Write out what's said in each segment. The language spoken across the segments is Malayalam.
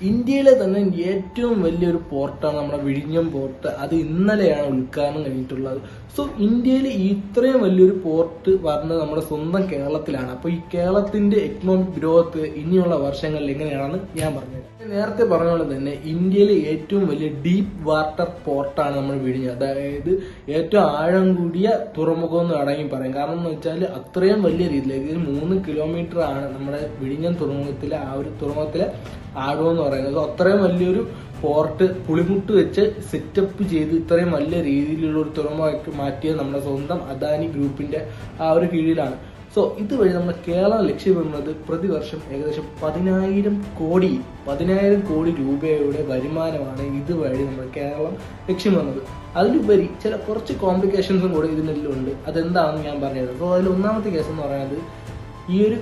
ഇന്ത്യയിലെ തന്നെ ഏറ്റവും വലിയൊരു പോർട്ടാണ് നമ്മുടെ വിഴിഞ്ഞം പോർട്ട്. അത് ഇന്നലെയാണ് ഉദ്ഘാടനം കഴിഞ്ഞിട്ടുള്ളത്. സോ ഇന്ത്യയിൽ ഇത്രയും വലിയൊരു പോർട്ട് വരുന്നത് നമ്മുടെ സ്വന്തം കേരളത്തിലാണ്. അപ്പോൾ ഈ കേരളത്തിന്റെ എക്കണോമിക് ഗ്രോത്ത് ഇനിയുള്ള വർഷങ്ങളിൽ എങ്ങനെയാണെന്ന് ഞാൻ പറഞ്ഞത് നേരത്തെ പറഞ്ഞ പോലെ തന്നെ ഇന്ത്യയിലെ ഏറ്റവും വലിയ ഡീപ്പ് വാട്ടർ പോർട്ടാണ് നമ്മൾ വിഴിഞ്ഞം. അതായത് ഏറ്റവും ആഴം കൂടിയ തുറമുഖം എന്ന് വേണമെങ്കിൽ പറയാം. കാരണം എന്ന് വെച്ചാൽ അത്രയും വലിയ രീതിയിൽ ഇതിൽ മൂന്ന് കിലോമീറ്റർ ആണ് നമ്മുടെ വിഴിഞ്ഞം തുറമുഖത്തിലെ ആ ഒരു തുറമുഖത്തിലെ ആഴം എന്ന് പറയുന്നത്. അത്രയും വലിയൊരു ഫോർട്ട് പുളിമുട്ട് വെച്ച് സെറ്റപ്പ് ചെയ്ത് ഇത്രയും വലിയ രീതിയിലുള്ള ഒരു തുറമുഖമാക്കി മാറ്റിയത് നമ്മുടെ സ്വന്തം അദാനി ഗ്രൂപ്പിന്റെ ആ ഒരു കീഴിലാണ്. സോ ഇതുവഴി നമ്മുടെ കേരളം ലക്ഷ്യമിടുന്നത് പ്രതിവർഷം ഏകദേശം പതിനായിരം കോടി പതിനായിരം കോടി രൂപയുടെ വരുമാനമാണ് ഇതുവഴി നമ്മുടെ കേരളം ലക്ഷ്യമിടുന്നത്. അതിലുപരി ചില കുറച്ച് കോംപ്ലിക്കേഷൻസും കൂടെ ഇതിനെല്ലാം ഉണ്ട് അതെന്താണെന്ന് ഞാൻ പറഞ്ഞത് സോ അതിൽ ഒന്നാമത്തെ കേസ് എന്ന് പറയുന്നത് ഈ ഒരു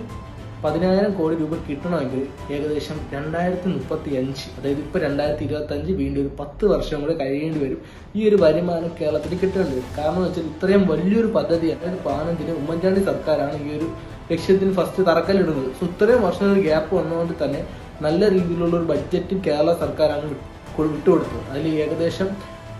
പതിനായിരം കോടി രൂപ കിട്ടണമെങ്കിൽ ഏകദേശം രണ്ടായിരത്തി മുപ്പത്തി അഞ്ച് അതായത് ഇപ്പൊ രണ്ടായിരത്തി ഇരുപത്തി അഞ്ച് വീണ്ടും ഒരു പത്ത് വർഷം കൂടെ കഴിയേണ്ടി വരും. ഈ ഒരു വരുമാനം കേരളത്തിൽ കിട്ടേണ്ടി വരും. കാരണം എന്ന് വെച്ചാൽ ഇത്രയും വലിയൊരു പദ്ധതി അതായത് പാനന്തിന് ഉമ്മൻചാണ്ടി സർക്കാരാണ് ഈ ഒരു ലക്ഷ്യത്തിന് ഫസ്റ്റ് തറക്കല്ലിടുന്നത്. സോ ഇത്രയും വർഷം ഒരു ഗ്യാപ്പ് വന്നതുകൊണ്ട് തന്നെ നല്ല രീതിയിലുള്ള ഒരു ബഡ്ജറ്റ് കേരള സർക്കാരാണ് വിട്ട് വിട്ടുകൊടുത്തത് അതിൽ ഏകദേശം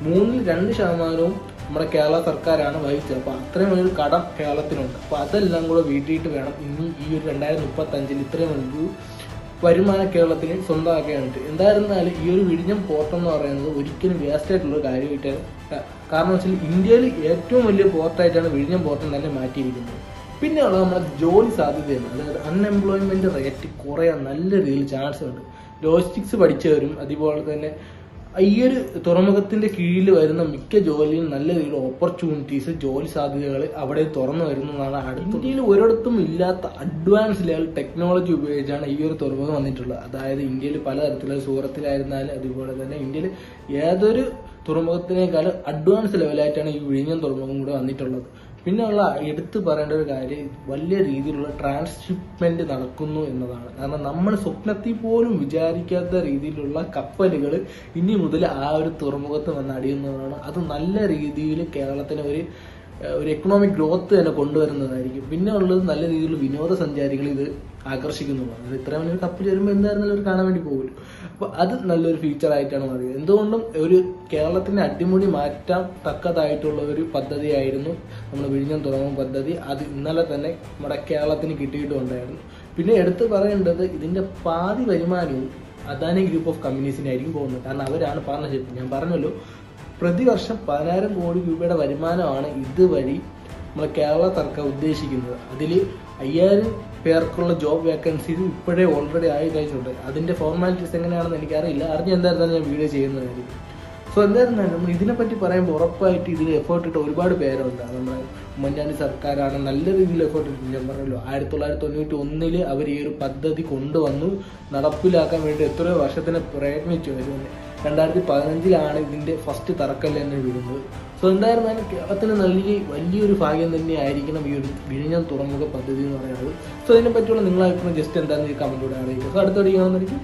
മൂന്നിൽ രണ്ട് ശതമാനവും നമ്മുടെ കേരള സർക്കാരാണ് വഹിച്ചത് അപ്പൊ അത്രയും വലിയൊരു കടം കേരളത്തിനുണ്ട് അപ്പോൾ അതെല്ലാം കൂടെ വീട്ടിയിട്ട് വേണം. ഇനി ഈ ഒരു രണ്ടായിരത്തി മുപ്പത്തി അഞ്ചിൽ ഇത്രയും വലിയൊരു വരുമാന കേരളത്തിന് സ്വന്തമാക്കാനായിട്ട് എന്തായിരുന്നാലും ഈ ഒരു വിഴിഞ്ഞം പോർട്ട് എന്ന് പറയുന്നത് ഒരിക്കലും വേസ്റ്റ് ആയിട്ടുള്ള ഒരു കാര്യമായിട്ട് കാരണം വെച്ചാൽ ഇന്ത്യയിൽ ഏറ്റവും വലിയ പോർട്ടായിട്ടാണ് വിഴിഞ്ഞം പോർട്ട് തന്നെ മാറ്റിയിരിക്കുന്നത്. പിന്നെ ഉള്ളത് നമ്മുടെ ജോലി സാധ്യതയാണ്. അതായത് അൺഎംപ്ലോയ്മെന്റ് റേറ്റ് കുറയാൻ നല്ല രീതിയിൽ ചാൻസ് ഉണ്ട്. ലോജിസ്റ്റിക്സ് പഠിച്ചവരും അതുപോലെ തന്നെ ഈ ഒരു തുറമുഖത്തിന്റെ കീഴിൽ വരുന്ന മിക്ക ജോലിയും നല്ല രീതിയിൽ ഓപ്പർച്യൂണിറ്റീസ് ജോലി സാധ്യതകൾ അവിടെ തുറന്നു വരുന്നതാണ് ഇന്ത്യയിൽ ഒരിടത്തും ഇല്ലാത്ത അഡ്വാൻസ് ലെവൽ ടെക്നോളജി ഉപയോഗിച്ചാണ് ഈ ഒരു തുറമുഖം വന്നിട്ടുള്ളത്. അതായത് ഇന്ത്യയിൽ പലതരത്തിലുള്ള സൂറത്തിലായിരുന്നാലും അതുപോലെ തന്നെ ഇന്ത്യയിൽ ഏതൊരു തുറമുഖത്തിനേക്കാളും അഡ്വാൻസ് ലെവലായിട്ടാണ് ഈ വിഴിഞ്ഞം തുറമുഖം കൂടെ വന്നിട്ടുള്ളത്. പിന്നെ ഉള്ള എടുത്തു പറയേണ്ട ഒരു കാര്യം വലിയ രീതിയിലുള്ള ട്രാൻസ്ഷിപ്മെന്റ് നടക്കുന്നു എന്നതാണ്. കാരണം നമ്മൾ സ്വപ്നത്തിൽ പോലും വിചാരിക്കാത്ത രീതിയിലുള്ള കപ്പലുകൾ ഇനി മുതൽ ആ ഒരു തുറമുഖത്ത് വന്ന് അടിയുന്നതാണ്. അത് നല്ല രീതിയിൽ കേരളത്തിന് ഒരു ഒരു എക്കണോമിക് ഗ്രോത്ത് തന്നെ കൊണ്ടുവരുന്നതായിരിക്കും. പിന്നെ ഉള്ളത് നല്ല രീതിയിൽ വിനോദസഞ്ചാരികൾ ഇത് ആകർഷിക്കുന്നതാണ് അത് ഇത്ര വലിയൊരു കപ്പ് ചേരുമ്പോൾ എന്തായിരുന്നാലും അവർ കാണാൻ വേണ്ടി പോകുമല്ലോ അപ്പൊ അത് നല്ലൊരു ഫീച്ചർ ആയിട്ടാണ് മാറിയത് എന്തുകൊണ്ടും ഒരു കേരളത്തിന്റെ അടിമുടി മാറ്റാൻ തക്കതായിട്ടുള്ള ഒരു പദ്ധതിയായിരുന്നു നമ്മുടെ വിഴിഞ്ഞം തുറമുഖ പദ്ധതി. അത് ഇന്നലെ തന്നെ നമ്മുടെ കേരളത്തിന് കിട്ടിയിട്ടുണ്ടായിരുന്നു പിന്നെ എടുത്തു പറയേണ്ടത് ഇതിന്റെ പാതി വരുമാനവും അദാനി ഗ്രൂപ്പ് ഓഫ് കമ്പനീസിനായിരിക്കും പോകുന്നത്. കാരണം അവരാണ് പാർട്ണർഷിപ്പ് ഞാൻ പറഞ്ഞല്ലോ പ്രതിവർഷം പതിനായിരം കോടി രൂപയുടെ വരുമാനമാണ് ഇതുവഴി നമ്മുടെ കേരള സർക്കാർ ഉദ്ദേശിക്കുന്നത്. അതിൽ അയ്യായിരം പേർക്കുള്ള ജോബ് വേക്കൻസീസ് ഇപ്പോഴേ ഓൾറെഡി ആയി കഴിച്ചിട്ടുണ്ട് അതിന്റെ ഫോർമാലിറ്റീസ് എങ്ങനെയാണെന്ന് എനിക്കറിയില്ല. അറിഞ്ഞ് എന്തായിരുന്നാലും ഞാൻ വീഡിയോ ചെയ്യുന്നതായിരിക്കും. സോ എന്തായിരുന്നാലും നമ്മൾ ഇതിനെപ്പറ്റി പറയുമ്പോൾ ഉറപ്പായിട്ട് ഇതിൽ എഫേർട്ട് ഇട്ട ഒരുപാട് പേരുണ്ട്. നമ്മുടെ ഉമ്മൻചാണ്ടി സർക്കാരാണ് നല്ല രീതിയിൽ എഫേർട്ട് ഇട്ടു ഞാൻ പറഞ്ഞല്ലോ ആയിരത്തി തൊള്ളായിരത്തി തൊണ്ണൂറ്റി ഒന്നിൽ അവർ ഈ ഒരു പദ്ധതി കൊണ്ടുവന്നു. നടപ്പിലാക്കാൻ വേണ്ടി എത്രയോ വർഷത്തിന് പ്രയത്നിച്ചു. വരുന്നത് രണ്ടായിരത്തി പതിനഞ്ചിലാണ് ഇതിന്റെ ഫസ്റ്റ് തറക്കല്ല് തന്നെ വീഴുന്നത് സോ എന്തായിരുന്നാലും കേരളത്തിന് നൽകി വലിയൊരു ഭാഗ്യം തന്നെയായിരിക്കണം ഈ ഒരു വിഴിഞ്ഞം തുറമുഖ പദ്ധതി എന്ന് പറയുന്നത്. സോ ഇതിനെ പറ്റിയുള്ള നിങ്ങളെ അഭിപ്രായം ജസ്റ്റ് എന്താണെന്ന് ഈ കമന്റിലൂടെ അറിയിക്കുക. സോ അടുത്തോടെ വീഡിയോ കാണുന്നതായിരിക്കും.